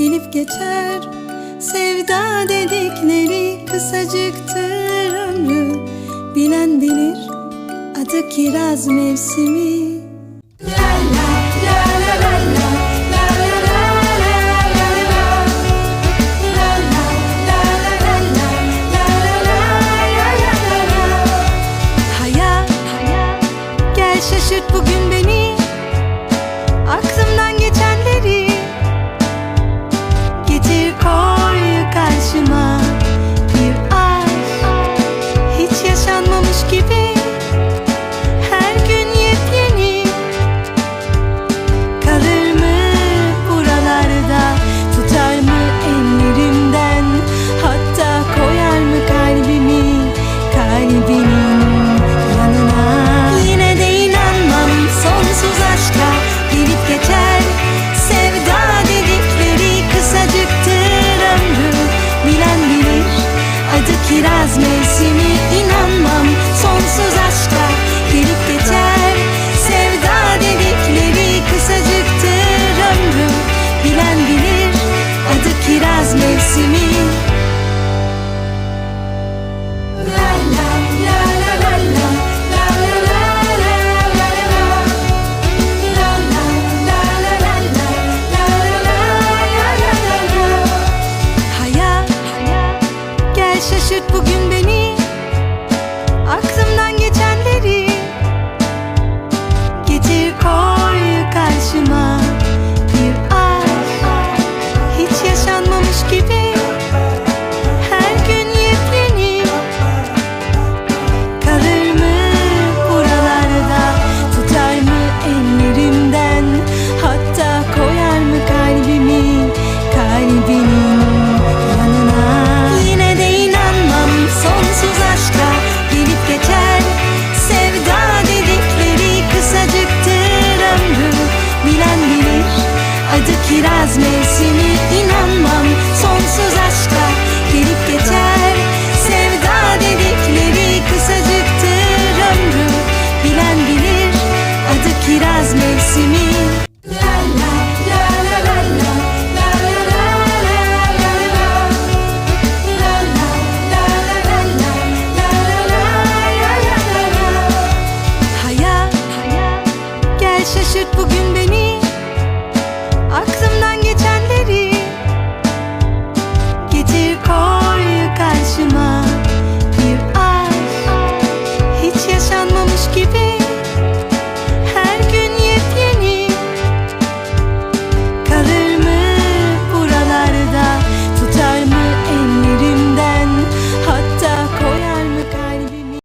gelip geçer. Sevda dedikleri kısacıktır ömrü. Bilen bilir adı kiraz mevsimi. La la la. see me see me